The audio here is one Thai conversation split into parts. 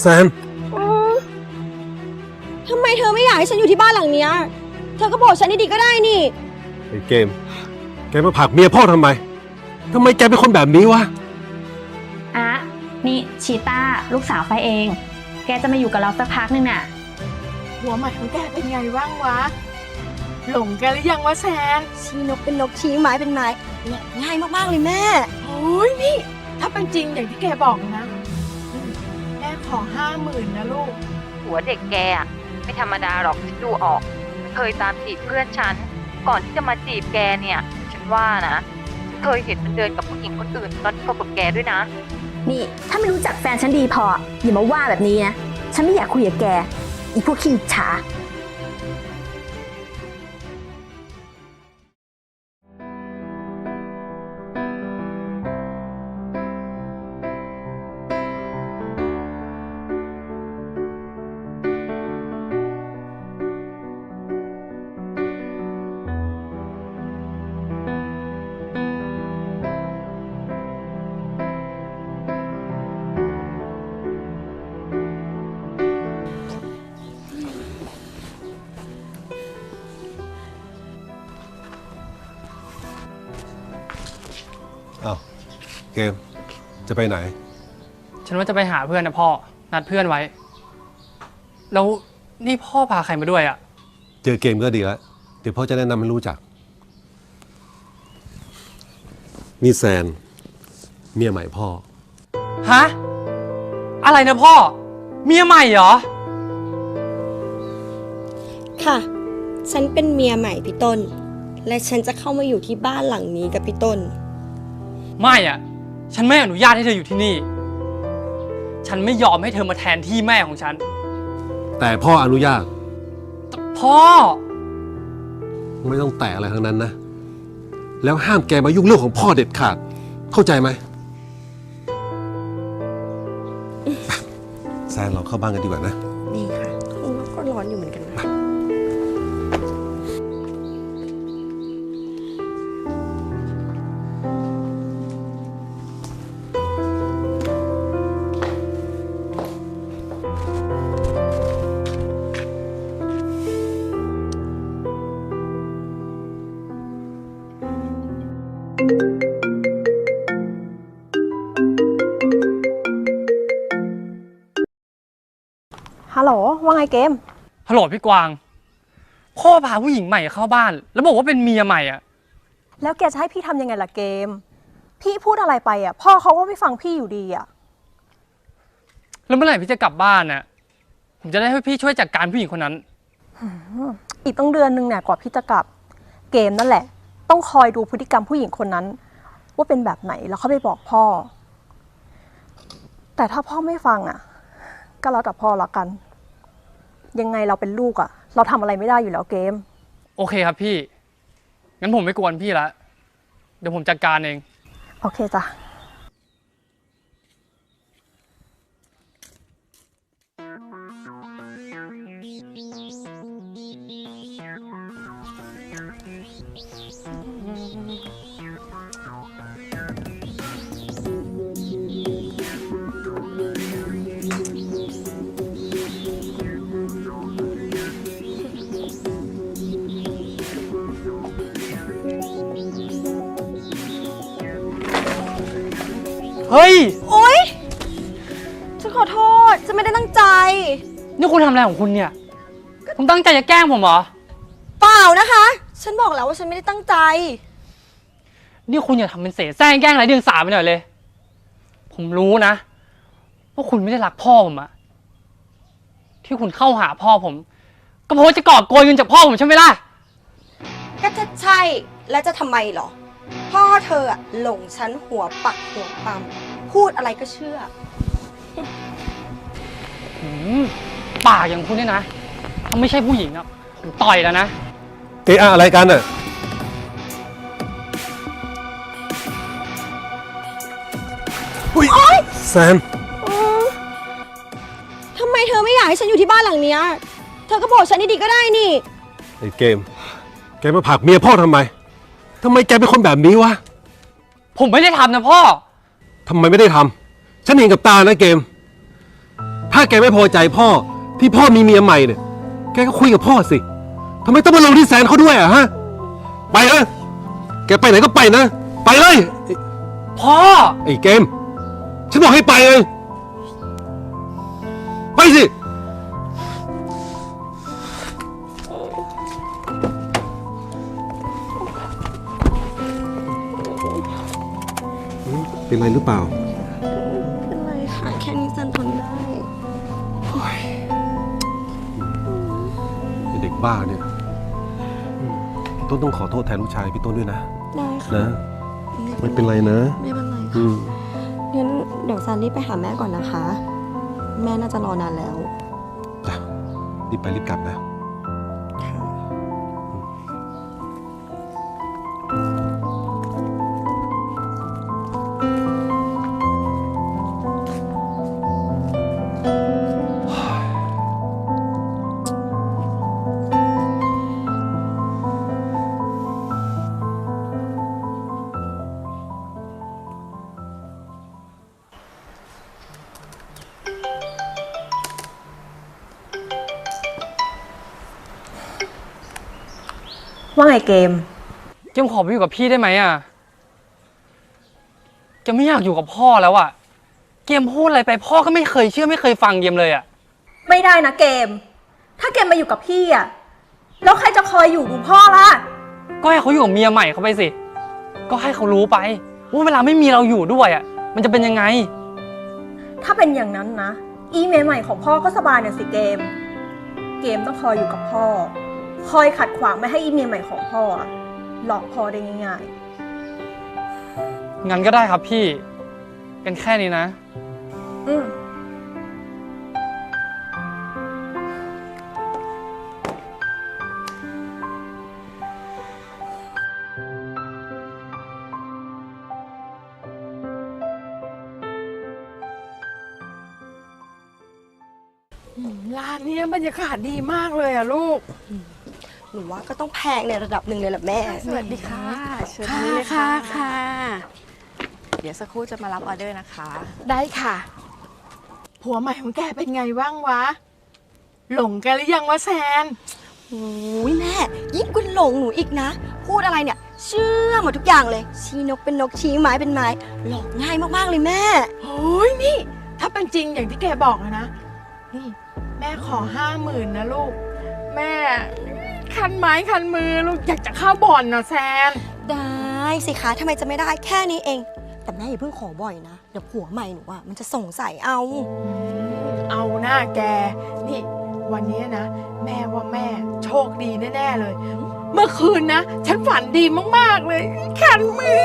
แซนอืมทำไมเธอไม่อยากให้ฉันอยู่ที่บ้านหลังเนี้ย เธอก็บอกฉันดีๆก็ได้นี่ ไอ้เกม แกมาผลักเมียพ่อทำไม ทำไมแกเป็นคนแบบนี้วะอะนี่ชีต้าลูกสาวไฟเอง แกจะมาอยู่กับเราสักพักนึงน่ะ หัวใหม่ของแกเป็นไงบ้างวะ หลงแกหรือยังวะแซนชี้นกเป็นนกชี้ไม้เป็นไม้เนี่ยง่ายมากๆเลยแม่ โอ้ยนี่ ถ้าเป็นจริงอย่างที่แกบอกนะอืมแม่ ขอห้าหมื่นนะลูก หัวเด็กแกอะไม่ธรรมดาหรอกฉันดูออกมันเคยตามจีบเพื่อนฉัน ก่อนที่จะมาจีบแกเนี่ย ฉันว่านะฉันเคยเห็นมันเดินกับผู้หญิงคนอื่นตอนที่คบกับแกด้วยนะ นี่ถ้าไม่รู้จักแฟนฉันดีพออย่ามาว่าแบบนี้นะ ฉันไม่อยากคุยกับแก อีพวกขี้อิจฉา กม จะไปไหน ฉันว่าจะไปหาเพื่อนนะพ่อ นัดเพื่อนไว้ แล้วนี่พ่อพาใครมาด้วยอะ่ะเจอเกมก็ดีแล้วเดี๋ยวพ่อจะแนะนำให้รู้จัก นี่แซน เมียใหม่พ่อ ฮะ อะไรนะพ่อ เมียใหม่เหรอ ค่ะ ฉันเป็นเมียใหม่พี่ต้น และฉันจะเข้ามาอยู่ที่บ้านหลังนี้กับพี่ต้น ไม่อะ่ะ ฉันไม่อนุญาตให้เธออยู่ที่นี่ ฉันไม่ยอมให้เธอมาแทนที่แม่ของฉัน แต่พ่ออนุญาตพ่อ ไม่ต้องแตะอะไรทั้งนั้นนะ แล้วห้ามแกมายุ่งเรื่องของพ่อเด็ดขาด เข้าใจไหมแซนเราเข้าบ้านกันดีกว่านะนี่ค่ะข้างนอกก็ร้อนอยู่เหมือนกันนะ ลโหลว่าไงเกม ฮัลโหลพี่กวาง พ่อพาผู้หญิงใหม่เข้าบ้าน แล้วบอกว่าเป็นเมียใหม่อะ แล้วแกจะให้พี่ทำยังไงล่ะเกม พี่พูดอะไรไปอะ พ่อเขาก็ไม่ฟังพี่อยู่ดีอะ แล้วเมื่อไหร่พี่จะกลับบ้านน่ะ ผมจะได้ให้พี่ช่วยจัดการผู้หญิงคนนั้น อีกต้องเดือนนึงเนี่ยกว่าพี่จะกลับ เกมนั่นแหละ ต้องคอยดูพฤติกรรมผู้หญิงคนนั้น ว่าเป็นแบบไหนแล้วเขาไปบอกพ่อ แต่ถ้าพ่อไม่ฟังอะ ก็แล้วแต่พ่อละกัน ยังไงเราเป็นลูกอะเราทำอะไรไม่ได้อยู่แล้วเกม โอเคครับพี่ งั้นผมไม่กวนพี่ละ เดี๋ยวผมจัดการเอง โอเคจ้ะ เฮ้ย โอ๊ยฉันขอโทษ ฉันไม่ได้ตั้งใจ นี่คุณทำอะไรของคุณเนี่ย คุณตั้งใจจะแกล้งผมเหรอ เปล่านะคะ ฉันบอกแล้วว่าฉันไม่ได้ตั้งใจ นี่คุณอย่าทำเป็นเสแสร้งแกล้งไรเดียงสาไปหน่อยเลย ผมรู้นะว่าคุณไม่ได้รักพ่อผมอะที่คุณเข้าหาพ่อผม ก็เพราะว่าจะกอบโกยเงินจากพ่อผมใช่ไหมล่ะ ก็จะใช่ แล้วจะทำไมเหรอ พ่อเธออะหลงฉันหัวปักหัวปั๊มพูดอะไรก็เชื่ออืมปากอย่างคุณเนี่ยนะถ้าไม่ใช่ผู้หญิงอะผมต่อยแล้วนะเอะอะอะไรกันน่ะ อุ้ยแซนทำไมเธอไม่อยากให้ฉันอยู่ที่บ้านหลังเนี้ย เธอก็บอกฉันดีๆก็ได้นี่ ไอ้เกม แกมาผลักเมียพ่อทำไม ทำไมแกเป็นคนแบบนี้วะผมไม่ได้ทำนะพ่อ ทำไมไม่ได้ทำฉันเห็นกับตานะเกม ถ้าแกไม่พอใจพ่อที่พ่อมีเมียใหม่เนี่ย แกก็คุยกับพ่อสิทำไมต้องมาลงที่แสนเขาด้วยอะฮะ ไปนะแกไปไหนก็ไปนะ ไปเลย พ่อ ไอ้เกม ฉันบอกให้ไปเลย ไปสิ เป็นไรหรือเปล่า เป็นไรค่ะแค่นี้ฉันทนได้ไอ้เด็กบ้าเนี่ยอืมพี่ต้นต้องขอโทษแทนลูกชายพี่ต้นด้วยนะ ได้ค่ะนะ ไม่เป็นไรนะ ไม่เป็นไรอืค่ะม งั้นเดี๋ยวซันรีบไปหาแม่ก่อนนะคะ แม่น่าจะรอนานแล้ว จ้ะรีบไปรีบกลับนะ เกม เกมขอไปอยู่กับพี่ได้ไหมอะเกมไม่อยากอยู่กับพ่อแล้วอะ เกมพูดอะไรไปพ่อก็ไม่เคยเชื่อไม่เคยฟังเกมเลยอะ ไม่ได้นะเกม ถ้าเกมมาอยู่กับพี่อะแล้วใครจะคอยอยู่ดูพ่อล่ะ ก็ให้เขาอยู่กับเมียใหม่เขาไปสิ ก็ให้เขารู้ไปว่าเวลาไม่มีเราอยู่ด้วยอะ มันจะเป็นยังไง ถ้าเป็นอย่างนั้นนะ อีเมลใหม่ของพ่อก็สบายน่ะสิเกม เกมต้องคอยอยู่กับพ่อ คอยขัดขวางไม่ให้อีเมลใหม่ของพ่ออะหลอกพ่อได้ง่ายงั้นก็ได้ครับพี่กันแค่นี้นะ ๆ อืมร้านเนี้ยบรรยากาศดีมากเลยอะลูก หนูว่าก็ต้องแพงในระดับหนึ่งเลยแหละแม่ สวัสดีค่ะเชิญค่ะทางนี้เลยค่ะค่ะค่ะ เดี๋ยวสักครู่จะมารับออเดอร์นะคะ ได้ค่ะ ผัวใหม่ของแกเป็นไงบ้างวะ หลงแกหรือยังวะแซนโอ้ยแม่ ยิ่งกว่าหลงหนูอีกนะ พูดอะไรเนี่ย เชื่อหมดทุกอย่างเลย ชี้นกเป็นนกชี้ไม้เป็นไม้ หลอกง่ายมากๆเลยแม่โอ้ยนี่ ถ้าเป็นจริงอย่างที่แกบอกอะนะ นี่ แม่ขอห้าหมื่นนะลูก แม่ คันไม้คันมือลูกอยากจะเข้าบ่อนนะแซน ได้สิคะทำไมจะไม่ได้แค่นี้เอง แต่แม่อย่าเพิ่งขอบ่อยนะ เดี๋ยวผัวใหม่หนูอะมันจะสงสัยเอา เอาหน้าแก นี่ วันนี้นะ แม่ว่าแม่โชคดีแน่ ๆ เลย เมื่อคืนนะ ฉันฝันดีมาก ๆ เลย คันมือ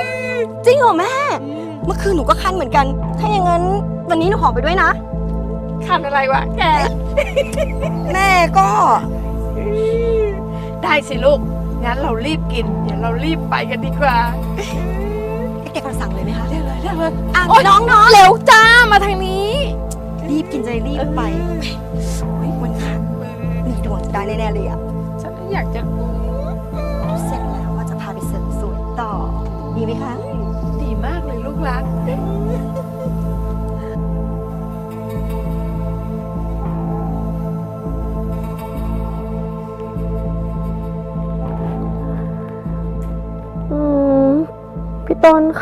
จริงเหรอแม่เมื่อคืนหนูก็คันเหมือนกัน ถ้าอย่างนั้นวันนี้หนูขอไปด้วยนะ คันอะไรวะแก แม่ก็ ได้สิลูก งั้นเรารีบกิน เดี๋ยวเรารีบไปกันดีกว่า เด็กๆเราสั่งเลยไหมคะได้เลยได้เลยอะโอ๊ย น้องน้องเร็วจ้ามาทางนี้ รีบกินจะได้รีบไปโอ้ยวันคันมีดวงจะได้แน่ๆเลยอะฉันอยากจะเสร็จแล้วว่าจะพาไปเสริมสวยต่อ ดีไหมคะ ดีมากเลยลูกรัก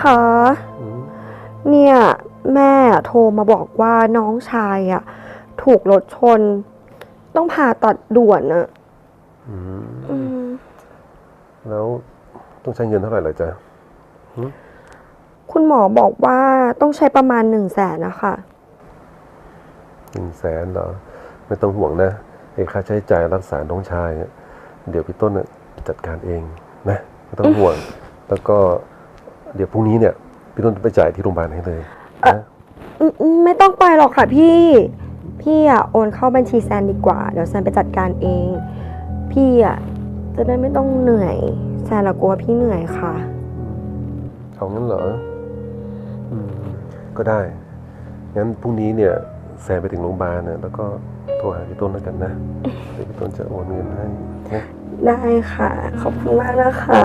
คะ เนี่ยแม่โทรมาบอกว่าน้องชายอะถูกรถชน ต้องผ่าตัดด่วนอะอืมอืมแล้วต้องใช้เงินเท่าไหร่ล่ะจ๊ะคุณหมอบอกว่าต้องใช้ประมาณหนึ่งแสนนะคะหนึ่งแสนเหรอ ไม่ต้องห่วงนะไอ้ค่าใช้จ่ายรักษาน้องชายเนี่ยเดี๋ยวพี่ต้นน่ะจัดการเองนะไม่ต้องห่วง แล้วก็ เดี๋ยวพรุ่งนี้เนี่ยพี่ต้นไปจ่ายที่โรงพยาบาลให้เลยนะอืมอืมไม่ต้องไปหรอกค่ะพี่ พี่อะโอนเข้าบัญชีแซนดีกว่า เดี๋ยวแซนไปจัดการเอง พี่อะจะได้ไม่ต้องเหนื่อย แซนอะกลัวพี่เหนื่อยค่ะ เอางั้นเหรออืมก็ได้ งั้นพรุ่งนี้เนี่ยแซนไปถึงโรงพยาบาลเนี่ยแล้วก็โทรหาพี่ต้นแล้วกันนะเดี๋ยวพี่ต้นจะโอนเงินให้นะได้ค่ะ ขอบคุณมากนะคะ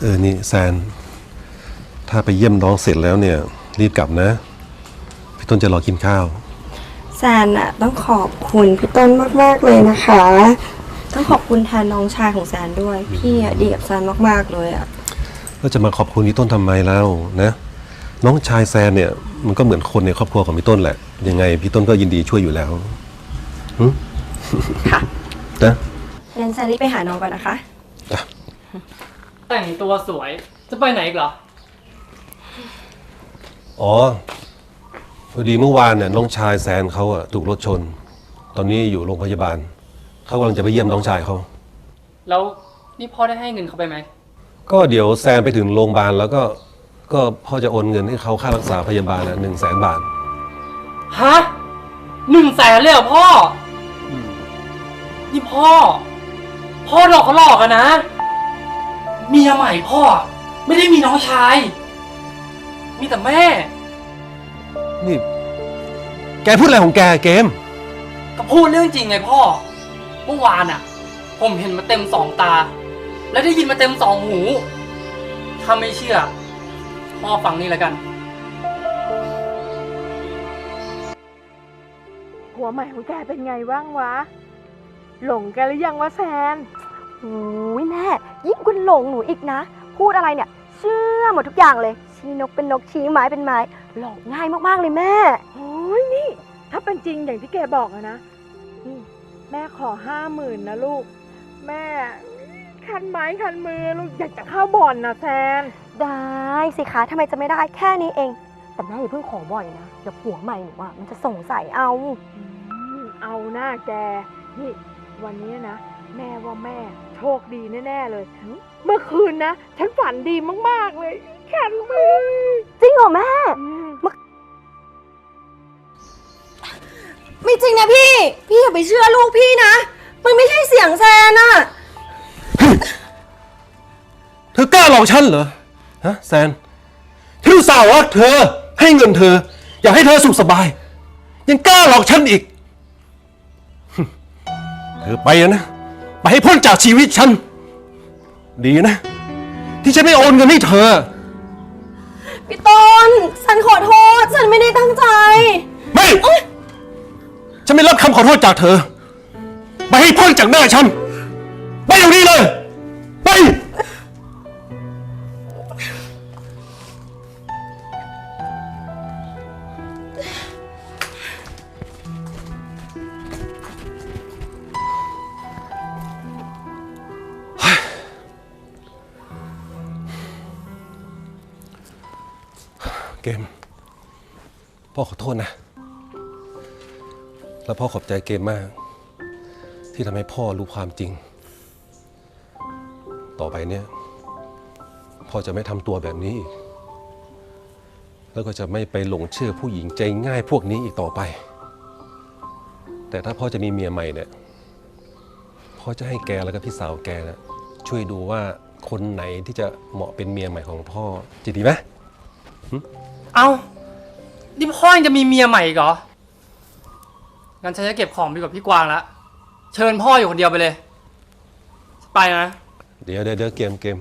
เออ นี่แซน ถ้าไปเยี่ยมน้องเสร็จแล้วเนี่ย รีบกลับนะ พี่ต้นจะรอกินข้าว แซนอะต้องขอบคุณพี่ต้นมาก ๆ เลยนะคะ ต้องขอบคุณแทนน้องชายของแซนด้วย พี่อะดีกับแซนมาก ๆ เลยอะแล้วจะมาขอบคุณพี่ต้นทำไมแล้วนะ น้องชายแซนเนี่ย มันก็เหมือนคนในครอบครัวของพี่ต้นแหละ ยังไงพี่ต้นก็ยินดีช่วยอยู่แล้วหึค่ะนะงั้นแซนรีบไปหาน้องก่อนนะคะ แต่งตัวสวย จะไปไหนอีกเหรอ อ๋อ พอดีเมื่อวานเนี่ยน้องชายแซนเขาอะถูกรถชน ตอนนี้อยู่โรงพยาบาล เขากำลังจะไปเยี่ยมน้องชายเขา แล้วนี่พ่อได้ให้เงินเขาไปไหม ก็เดี๋ยวแซนไปถึงโรงพยาบาลแล้วก็ ก็พ่อจะโอนเงินให้เขาค่ารักษาพยาบาลนะหนึ่งแสนบาท ฮะหนึ่งแสนเลยเหรอพ่ออนี่พ่อ พ่อหลอกเขาหลอกอะนะ เมียใหม่พ่อ ไม่ได้มีน้องชาย มีแต่แม่ นี่ แกพูดอะไรของแกเกม ก็พูดเรื่องจริงไงพ่อ เมื่อวานอะผมเห็นมาเต็มสองตา และได้ยินมาเต็มสองหู ถ้าไม่เชื่อ พ่อฟังนี่แล้วกัน ผัวใหม่ของแกเป็นไงบ้างวะ หลงแกหรือยังวะแซน โอ้ยแม่ ยิ่งกว่าหลงหนูอีกนะ พูดอะไรเนี่ย เชื่อหมดทุกอย่างเลย ชี้นกเป็นนกชี้ไม้เป็นไม้ หลอกง่ายมากๆเลยแม่ โอ้ยนี่ ถ้าเป็นจริงอย่างที่แกบอกอะนะนี่แม่ขอห้าหมื่นนะลูก แม่คันไม้คันมือลูกอยากจะเข้าบ่อนนะแซน ได้สิคะทำไมจะไม่ได้แค่นี้เอง แต่แม่อย่าเพิ่งขอบ่อยนะเดี๋ยวผัวใหม่หนูอะมันจะสงสัยเอาอืมเอาหน้าแก นี่ วันนี้นะ แม่ว่าแม่ โชคดีแน่ๆเลย เมื่อคืนนะ ฉันฝันดีมากๆเลยคันมือ จริงเหรอแม่อืมไม่จริงนะพี่ พี่อย่าไปเชื่อลูกพี่นะ มันไม่ใช่เสียงแซนอะเธอกล้าหลอกฉันเหรอ ฮะแซน ที่ลูกสาวรักเธอให้เงินเธอ อยากให้เธอสุขสบาย ยังกล้าหลอกฉันอีก เธอไปนะ ไปให้พ้นจากชีวิตฉัน ดีนะ ที่ฉันไม่โอนเงินให้เธอ พี่ต้น ฉันขอโทษ ฉันไม่ได้ตั้งใจ ไม่ ฉันไม่รับคำขอโทษจากเธอ ไปให้พ้นจากหน้าฉัน ไปอย่างนี้เลย ไป ขอโทษนะ แล้วพ่อขอบใจเกมมาก ที่ทำให้พ่อรู้ความจริง ต่อไปเนี่ย พ่อจะไม่ทำตัวแบบนี้อีก แล้วก็จะไม่ไปหลงเชื่อผู้หญิงใจง่ายพวกนี้อีกต่อไป แต่ถ้าพ่อจะมีเมียใหม่เนี่ย พ่อจะให้แกแล้วก็พี่สาวแกนะช่วยดูว่าคนไหนที่จะเหมาะเป็นเมียใหม่ของพ่อจะดีไหมเอ้า นี่พ่อยังจะมีเมียใหม่อีกเหรอ งั้นฉันจะเก็บของไปกับพี่กวางละ เชิญพ่ออยู่คนเดียวไปเลย ไปนะ เดี๋ยวเดี๋ยวเดี๋ยวเกมเกม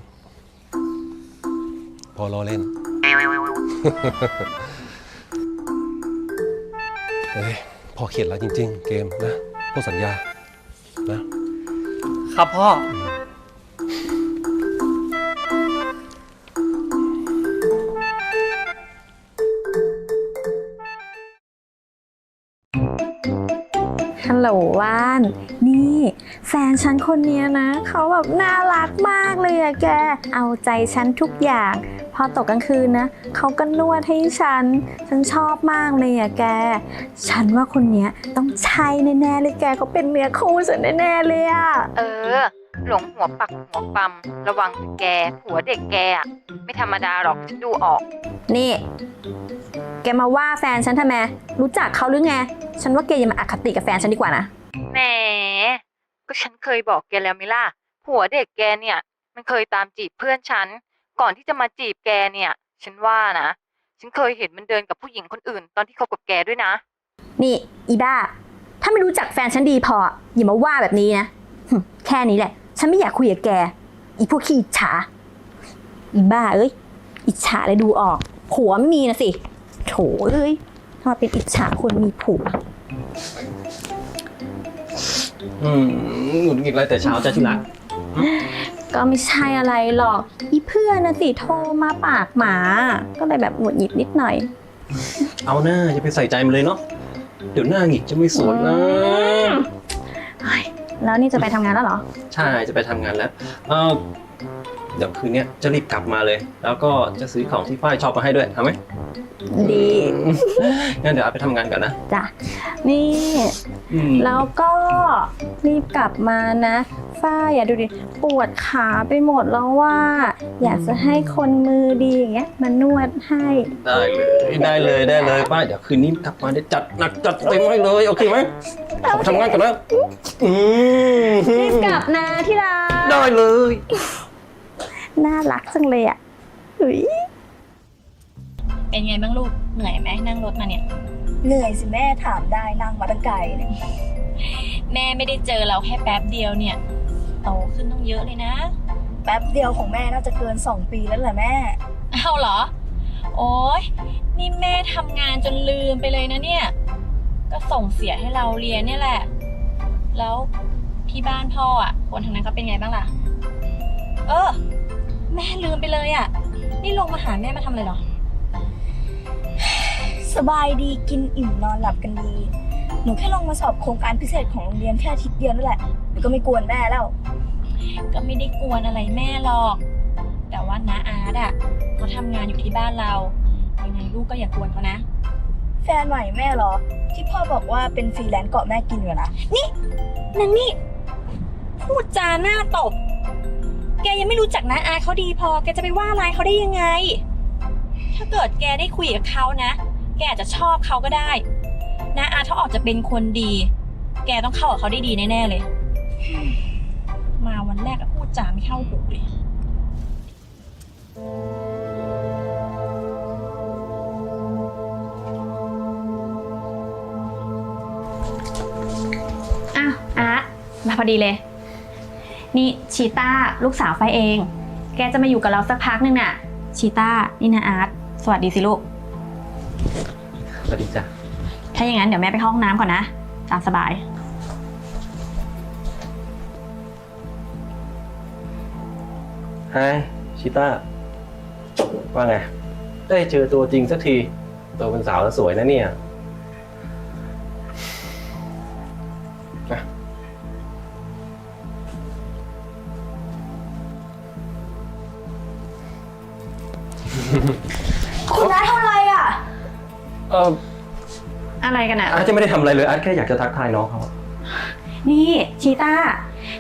พอล้อเล่น เฮ้ยพอเขียนแล้วจริง ๆ เกมนะพวกสัญญา นะ ครับพ่อ ฮัลโหลว่าน นี่แฟนฉันคนนี้นะ เขาแบบน่ารักมากเลยอะแก เอาใจฉันทุกอย่าง พอตกกลางคืนนะ เขาก็นวดให้ฉัน ฉันชอบมากเลยอะแก ฉันว่าคนนี้ต้องใช่แน่ๆเลยแกเขาเป็นเมียคู่ฉันแน่ๆเลยอะเออ หลงหัวปักหัวปั๊มระวังแก หัวเด็กแกอะไม่ธรรมดาหรอกฉันดูออก นี่ แกมาว่าแฟนฉันทำไม รู้จักเขาหรือไง ฉันว่าแกอย่ามาอคติกับแฟนฉันดีกว่านะ แหม ก็ฉันเคยบอกแกแล้วมิล่ะ ผัวเด็กแกเนี่ย มันเคยตามจีบเพื่อนฉัน ก่อนที่จะมาจีบแกเนี่ย ฉันว่านะ ฉันเคยเห็นมันเดินกับผู้หญิงคนอื่น ตอนที่คบกับแกด้วยนะ นี่ อีบ้า ถ้าไม่รู้จักแฟนฉันดีพอ อย่ามาว่าแบบนี้นะหึแค่นี้แหละ ฉันไม่อยากคุยกับแก อีพวกขี้อิจฉา อีบ้าเอ้ย อิจฉาเลยดูออก ผัวไม่มีนะสิโถเอ้ยทำไมเป็นอิจฉาคนมีผัวอืมหงุดหงิดอะไรแต่เช้าจ้ะที่รักก็ไม่ใช่อะไรหรอกอีเพื่อนนะสิโทรมาปากหมา ก็เลยแบบหงุดหงิดนิดหน่อย เอาหน้าอย่าไปใส่ใจมันเลยเนาะเดี๋ยวหน้าหงิกจะไม่สวยนะเฮ้ยแล้วนี่จะไปทำงานแล้วเหรอ ใช่จะไปทำงานแล้วเออ เดี๋ยวคืนเนี้ยจะรีบกลับมาเลย แล้วก็จะซื้อของที่ฝ้ายชอบมาให้ด้วยเอาไหมดีงั้นเดี๋ยวอาไปทำงานก่อนนะ จ้ะ นี่ อืมแล้วก็รีบกลับมานะ ฝ้ายอย่าดูดิ ปวดขาไปหมดแล้วว่า อยากจะให้คนมือดีอย่างเงี้ยมานวดให้ ได้เลยได้เลยได้เลยป้าเดี๋ยวคืนนี้กลับมาเดี๋ยวจัดหนักจัดเต็มให้เลยโอเคไหมขอไปทำงานก่อนนะอืมรีบกลับนะที่รัก ได้เลย น่ารักจังเลยอะอุ๊ยเป็นไงบ้างลูก เหนื่อยไหมนั่งรถมาเนี่ย เหนื่อยสิแม่ถามได้นั่งมาตั้งไกลเนี่ยแม่ไม่ได้เจอเราแค่แป๊บเดียวเนี่ย โตขึ้นต้องเยอะเลยนะ แป๊บเดียวของแม่น่าจะเกิน2ปีแล้วแหละแม่ เอาเหรอ โอ๊ยนี่แม่ทำงานจนลืมไปเลยนะเนี่ย ก็ส่งเสียให้เราเรียนเนี่ยแหละ แล้วที่บ้านพ่ออะคนทางนั้นเขาเป็นไงบ้างล่ะ เออ แม่ลืมไปเลยอะ นี่ลงมาหาแม่มาทำอะไรเหรอ สบายดีกินอิ่มนอนหลับกันดี หนูแค่ลงมาสอบโครงการพิเศษของโรงเรียนแค่อาทิตย์เดียวนั่นแหละ หนูก็ไม่กวนแม่แล้ว ก็ไม่ได้กวนอะไรแม่หรอก แต่ว่าน้าอาร์ตอะเขาทำงานอยู่ที่บ้านเรายังไงลูกก็อย่ากวนเขานะ แฟนใหม่แม่เหรอ ที่พ่อบอกว่าเป็นฟรีแลนซ์เกาะแม่กินอยู่นะนางนี่ พูดจาหน้าตบ แกยังไม่รู้จักน้าอาเขาดีพอ แกจะไปว่าอะไรายเขาได้ยังไง ถ้าเกิดแกได้คุยกับเขานะ แกอาจจะชอบเขาก็ได้น้าอาเขาออกจะเป็นคนดี แกต้องเข้ากับเขาได้ดีแน่ๆเลย มาวันแรกก็พูดจาไม่เข้าหูเลยอ้าวอาร์ตมาพอดีเลย นี่ชีต้าลูกสาวไฟเอง แกจะมาอยู่กับเราสักพักนึงน่ะ ชีต้านี่นะอาร์ตสวัสดีสิลูก สวัสดีจ้ะ ถ้าอย่างนั้นเดี๋ยวแม่ไปเข้าห้องน้ำก่อนนะ ตามสบาย ไฮชิต้า ว่าไง ได้เจอตัวจริงสักที ตัวเป็นสาวแล้วสวยนะเนี่ย กันอะอาร์ตจะไม่ได้ทำอะไรเลยอาร์ตแค่อยากจะทักทายน้องเขานี่ชีต้า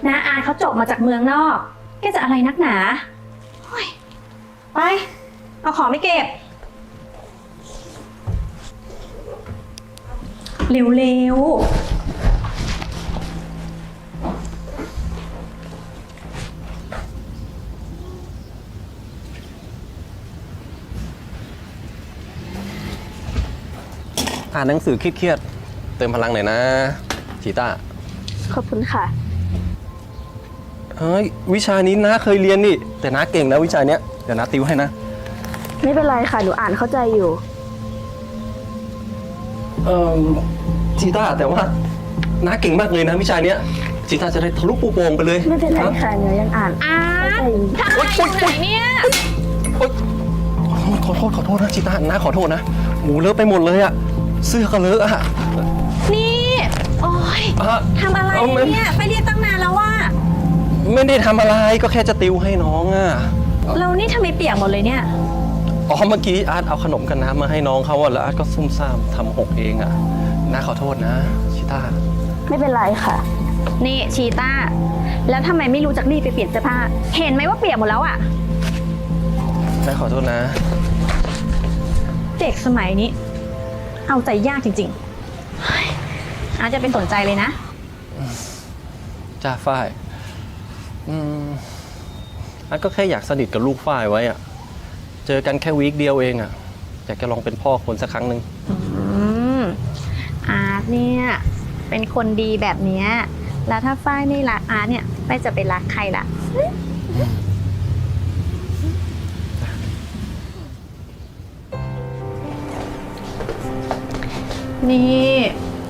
นาอาร์ตเขาจบมาจากเมืองนอก แกจะอะไรนักหนาโอ๊ยไป เอาของไปเก็บ เร็วๆ อ่านหนังสือเครียดๆเติมพลังหน่อยนะชีต้าขอบคุณค่ะ เฮ้ยวิชานี้นะเคยเรียนนี่ แต่นะเก่งนะวิชาเนี้ยเดี๋ยวนะติวให้นะ ไม่เป็นไรค่ะ หนูอ่านเข้าใจอยู่ เออชีต้าแต่ว่าน้าเก่งมากเลยนะวิชาเนี้ยชีต้าจะได้ทะลุปูโป่งไปเลยไม่เป็นไรค่ะหนูยังอ่าน อาร์ตเข้าใจอยู่ทำอะไรอยู่ไหนเนี่ย โอ๊ยขอโทษขอโทษนะชีต้าน้าขอโทษนะหมูเลอะไปหมดเลยอะ เสื้อก็เลอะอะนี่ โอ๊ยอะทำอะไรเอาไม่เนี่ย ไปเรียกตั้งนานแล้วว่า ไม่ได้ทำอะไรก็แค่จะติวให้น้องอะเรานี่ทำไมเปียกหมดเลยเนี่ย อ๋อเมื่อกี้อาร์ตเอาขนมกันน้ำมาให้น้องเขาอะแล้วอาร์ตก็ซุ่มซ่ามทำหกเองอะน้าขอโทษนะชีต้า ไม่เป็นไรค่ะ นี่ชีต้า แล้วทำไมไม่รู้จักรีบไปเปลี่ยนเสื้อผ้า เห็นไหมว่าเปียกหมดแล้วอะน้าขอโทษนะ เด็กสมัยนี้ เอาใจยากจริงๆเฮ้ยอาจจะไปสนใจเลยนะ จ้าฝ้ายอืมอันก็แค่อยากสนิทกับลูกฝ้ายไว้อะเจอกันแค่วีคเดียวเองอะอยากจะลองเป็นพ่อคนสักครั้งหนึ่งอืมอาร์ตเนี่ย เป็นคนดีแบบเนี้ยแล้วถ้าฝ้ายไม่รักอาร์ตเนี่ยฝ้ายจะไปรักใครล่ะ นี่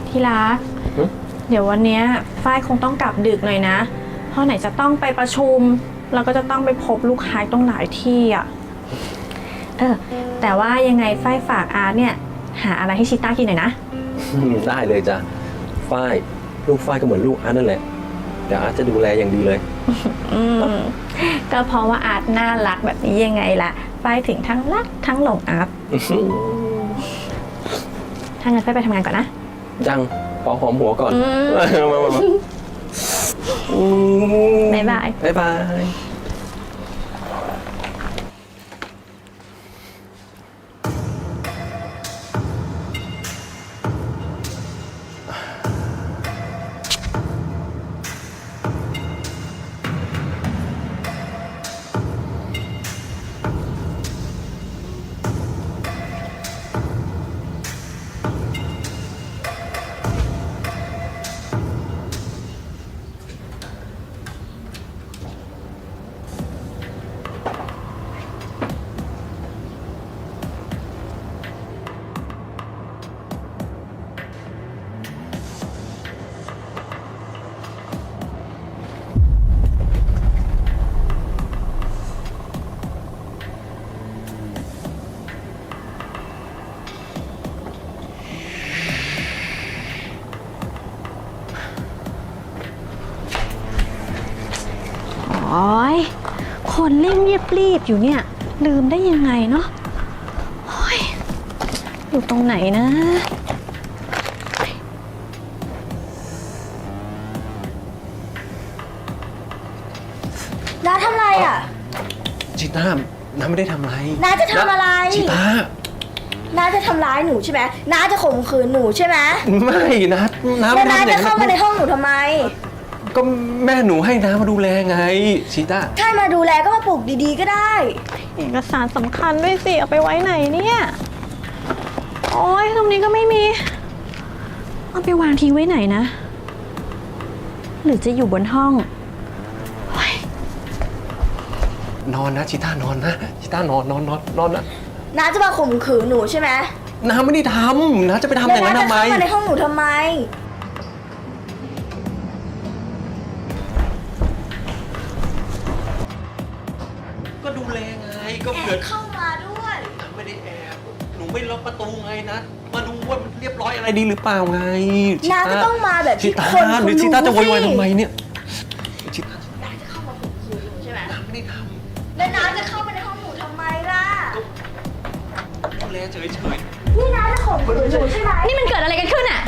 ที่รักเดี๋ยววันเนี้ยฝ้ายคงต้องกลับดึกหน่อยนะ เพราะไหนจะต้องไปประชุม แล้วก็จะต้องไปพบลูกค้าต้องหลายที่อะ เออ แต่ว่ายังไงฝ้ายฝากอาร์ตเนี่ย หาอะไรให้ชิต้ากินหน่อยนะ อืมได้เลยจ้ะฝ้ายลูกฝ้ายก็เหมือนลูกอาร์ตนั่นแหละเดี๋ยวอาร์ตจะดูแลอย่างดีเลย อืม ก็เพราะว่าอาร์ตน่ารักแบบนี้ยังไงล่ะฝ้ายถึงทั้งรักทั้งหลงอาร์ต ถ้างั้นฝ้ายไปทำงานก่อนนะจังขอหอมหัวก่อนอืมมามามาอืมบ๊ายบาย บ๊ายบาย คนเร่งรีบรีบๆอยู่เนี่ย ลืมได้ยังไงเนาะโอ้ยอยู่ตรงไหนนะ น้าทำอะไรอะ ชิต้าน้าไม่ได้ทำอะไรน้าจะทำอะไร ชิต้าน้าจะทำร้ายหนูใช่ไหมน้าจะข่มขืนหนูใช่ไหมไม่นะน้าแล้วไม่น้าทำอจะย่างเข้ามาในนั้นห้องหนูทำไม ก็แม่หนูให้น้ามาดูแลไงชิต้า ถ้ามาดูแลก็มาปลุกดีๆก็ได้ เอกสารสำคัญด้วยสิ เอาไปไว้ไหนเนี่ย โอ้ยตรงนี้ก็ไม่มี เอาไปวางทิ้งไว้ไหนนะ หรือจะอยู่บนห้อง นอนนะชิต้านอนนะชิต้านอนนอนนอนนอนนะน้าจะมาข่มขืนหนูใช่ไหมน้าไม่ได้ทำน้าจะไปทำอย่างนั้นแล้วทำไมน้าจะเข้ามาในห้องหนูทำไม ไงก็เผื่อเข้ามาด้วยน้าไม่ได้แอบหนูไม่ล็อกประตูไงนะ มาดูว่ามันเรียบร้อยอะไรดีหรือเปล่าไงชิน้าก็ต้องมาแบบชิที่ต้าคนหเขารือชิรู้ต้าจะโวยวายสิทำไมเนี่ยชิต้าน้าจะเข้ามาข่มขืนหนูใช่ไหมน้าไม่ได้ทแล้วน้าจะเข้ามาในห้องหนูทำไมล่ะำดูแลเฉยนี่น้าจะข่มขืนหนูใช่ไหมนี่มันเกิดอะไรกันขึ้นอะ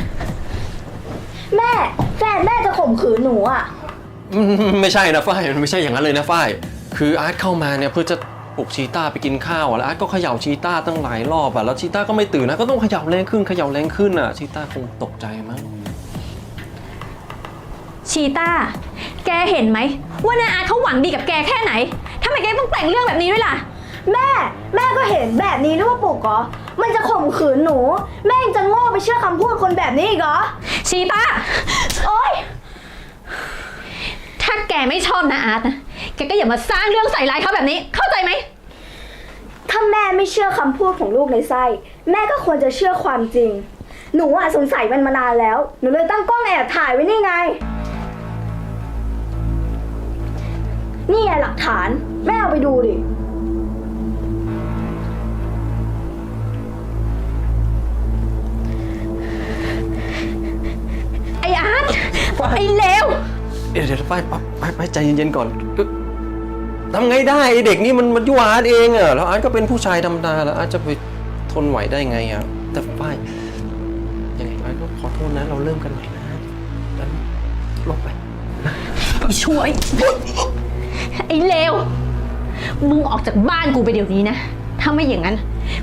แม่แฟนแม่จะข่มขืนหนูอะ ๆอืมไม่ใช่นะฝ้ายมันไม่ใช่อย่างนั้นเลยนะฝ้าย คืออาร์ตเข้ามาเนี่ยเพื่อจะ ปลุกชีต้าไปกินข้าวอะแล้วอาร์ตก็เขย่าชีต้าตั้งหลายรอบอะแล้วชีต้าก็ไม่ตื่นนะก็ต้องเขย่าแรงขึ้นเขย่าแรงขึ้นอะชีต้าคงตกใจมั้งชีต้า แกเห็นไหมว่านาอาร์ตเขาหวังดีกับแกแค่ไหนทำไมแกต้องแต่งเรื่องแบบนี้ด้วยล่ะ แม่ แม่ก็เห็นแบบนี้นึกว่าปลุกเหรอ มันจะข่มขืนหนู แม่ยังจะโง่ไปเชื่อคำพูดคนแบบนี้อีกเหรอ ชีต้า โอ๊ย ถ้าแกไม่ชอบนาอาร์ตนะ แกก็อย่ามาสร้างเรื่องใส่ร้ายเขาแบบนี้ เข้าใจไหม ถ้าแม่ไม่เชื่อคำพูดของลูกในไส้แม่ก็ควรจะเชื่อความจริง หนูอะสงสัยมันมานานแล้ว หนูเลยตั้งกล้องแอบถ่ายไว้นี่ไง นี่ไงหลักฐาน แม่เอาไปดูดิ ไออาร์ตไอเลว เดี๋ยวเดี๋ยวไปไปไปไปใจเย็นๆก่อนก็ ทำไงได้ไอ้เด็กนี่มันมันยั่วอาร์ตเองอะแล้วอาร์ตก็เป็นผู้ชายธรรมดาแล้วอาร์ตจะไปทนไหวได้ไงอะแต่ฝ้ายยังไงอาร์ตก็ขอโทษนะ เราเริ่มกันใหม่นะงั้นลงไปไอช่วยไอเลวมึงออกจากบ้านกูไปเดี๋ยวนี้นะ ถ้าไม่อย่างนั้น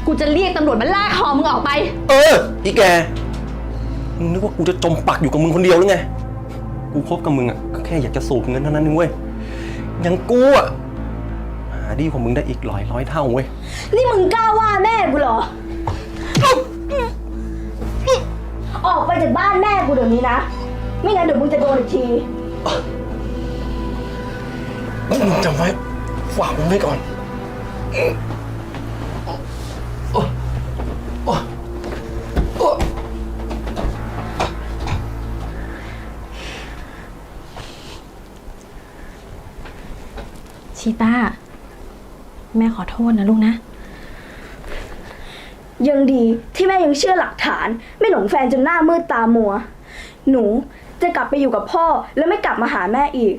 กูจะเรียกตำรวจมาลากคอมึงออกไป เอออีแกมึงนึกว่ากูจะจมปักอยู่กับมึงคนเดียวหรือไง กูคบกับมึงอะก็แค่อยากจะสูบเงินเท่านั้นเองเว้ยอยังกูอะหา ดีกว่ามึงได้อีกร้อยร้อยเท่าเว้ย นี่มึงกล้าว่าแม่กูเหรอ ออกไปจากบ้านแม่กูเดี๋ยวนี้นะ ไม่งั้นเดี๋ยวมึงจะโดนอีกทีจำไว้ฝากมันไว้ก่อน ชีต้า แม่ขอโทษนะลูกนะ ยังดีที่แม่ยังเชื่อหลักฐาน ไม่หลงแฟนจนหน้ามืดตามัว หนูจะกลับไปอยู่กับพ่อแล้วไม่กลับมาหาแม่อีก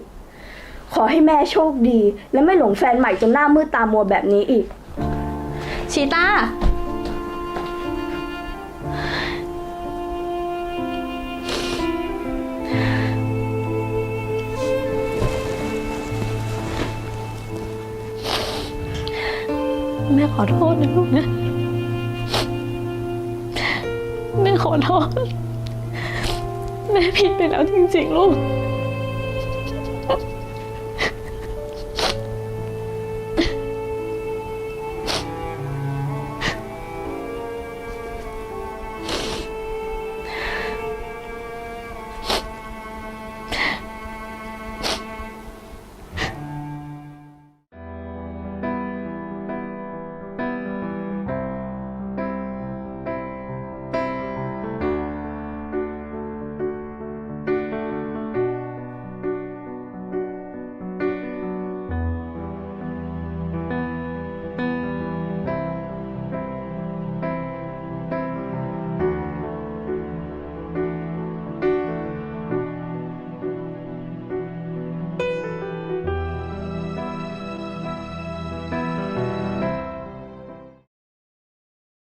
ขอให้แม่โชคดี และไม่หลงแฟนใหม่จนหน้ามืดตามัวแบบนี้อีก ชีต้า อโทษนะลูกนะ แม่ขอโทษ แม่ผิดไปแล้วจริงๆลูก